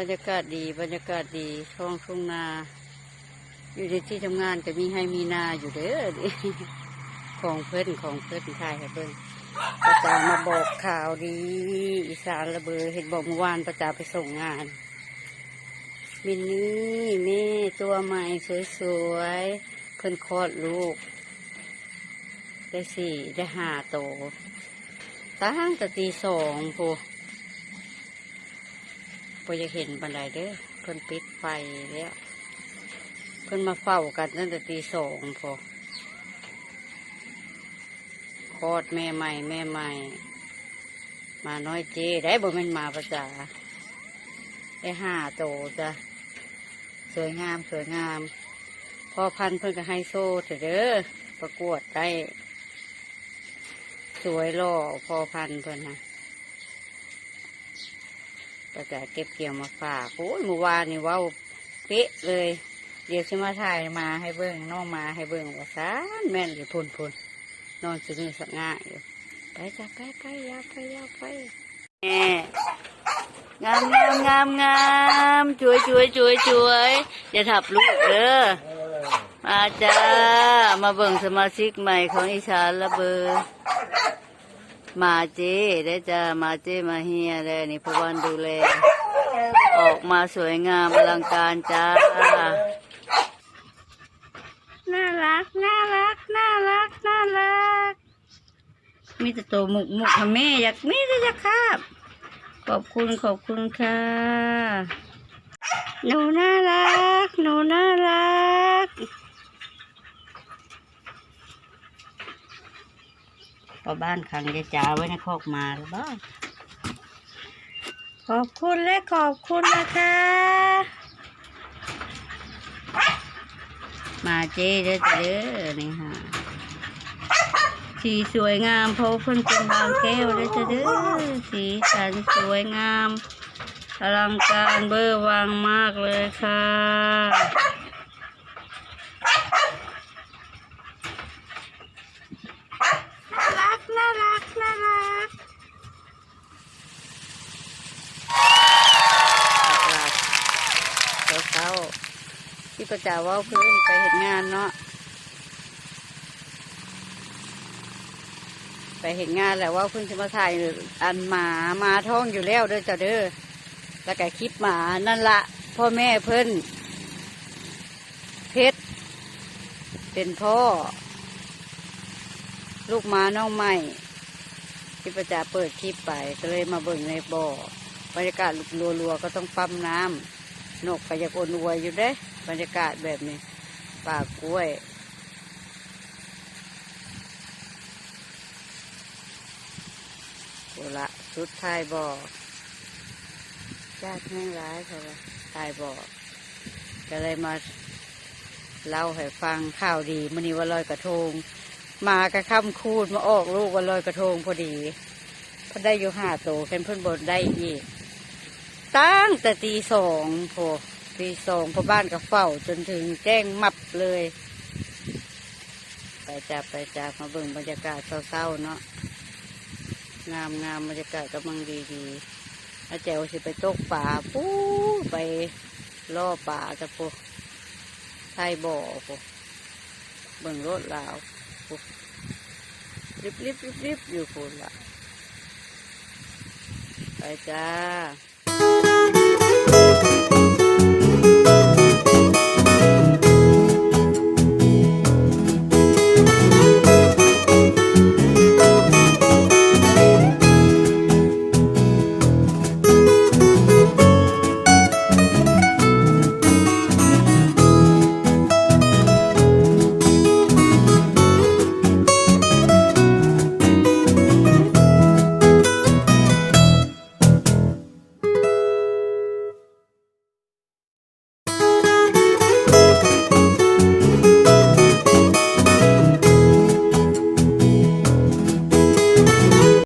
รรยากาศดี บรรยากาศดีท้องทุ่งนา อยู่ในที่ทำงานก็มีให้มีนาอยู่เด้อของเพื่อนของเพื่อนทายให้เพื่อนประจามาบอกข่าวดี อีสานระเบอเห็นบอกเมื่อวานประจาไปส่งงานมินนี่แม่ตัวใหม่สวยๆ เพิ่นคลอดลูก ได้สี่ได้ห้าโตตั้งแต่ตีสองพู พอจะเห็นบันไดเด้อเพิ่นปิดไฟแล้วเพิ่นมาเฝ้ากันตั้งแต่ตีสองพอคลอดแม่ใหม่แม่ใหม่ มาน้อยเจได้บ่แม่นมาประจาได้ห้าโตจ้ะสวยงามสวยงามพอพันเพิ่นก็ให้โซ่เถอะเด้อประกวดได้ สวยหล่อพอพันเพิ่นนะ ก็จะเก็บเกี่ยวมาฝากโอ้ยเมื่อวานนี่ว้าวเป๊ะเลย เดี๋ยวชิมาถ่ายมาให้เบิ่งน้องมาให้เบิ่งว่าซานแม่นอยู่พุ่นพุ่นนอนสึกนี่สักง่ายอยู่ไปจ้ะไปไปยาวไปยาวไปแหม่งามงามงามงามช่วยช่วยช่วยช่วยอย่าทับลูกเด้อมาจ้ามาเบิ่งสมาชิกใหม่ของอีสานละเบอ มาเจได้จ้ามาเจมาเฮียได้นี่พวันดูแลออกมาสวยงามอลังการจ้า น่ารัก น่ารัก น่ารัก น่ารัก มีแต่ตัวหมุกหมุกค่ะแม่อยากมีแต่จะคาบขอบคุณขอบคุณค่ะ หนูน่ารัก หนูน่ารัก พอบ้านขังยายจ๋าไว้ในคอกมาหรือบ้าขอบคุณและขอบคุณนะคะ มาเจ๊เด้อจ้ะเด้อนี่ฮะสีสวยงามเพราะเพิ่นเป็นบางแก้วเด้อจ้ะเด้อสีสันสวยงามอลังการเบอร์วังมากเลยค่ะ น่ารัก น่ารัก น่ารักเช้า ๆที่ประว่าเพื่อนไปเห็นงานเนาะไปเห็นงานแหละว่าเพิ่งจะมาถ่ายอันหมามาท้องอยู่แล้วเด้อจ้ะเด้อแล้วก็คลิปหมานั่นละพ่อแม่เพิ่นเพชรเป็นพ่อ ลูกหมาน้องใหม่ที่ประจาเปิดคลิปไปก็เลยมาเบิ่งในบ่อบรรยากาศรัวๆก็ต้องปั๊มน้ำ นกก็อยากโอนวยอยู่เด้บรรยากาศแบบนี้ป่ากล้วยโอละสุดท้ายบ่อญาติแม่งร้ายเขาละตายบ่อก็เลยมาเล่าให้ฟังข่าวดีมันนี้ว่าลอยกระทง มากระค่ำคูดมาออกลูกว่าลอยกระทงพอดีเพิ่นได้อยู่ห้าโตเพิ่นเพิ่นบนได้อีก ตั้งแต่ตีสองโผตีสองพอบ้านก็เฝ้าจนถึงแจ้งมับเลย ไปจับไปจับมาเบิ่งบรรยากาศเศร้าๆเนาะงามงามบรรยากาศกำลังดีดีอาแจวสิไปตกป่าปู้ไปล่อป่าจะปูไทยบ่อปูเบิ่งรถลาวปูริบริบริบริบอยู่ปูละไปจ้า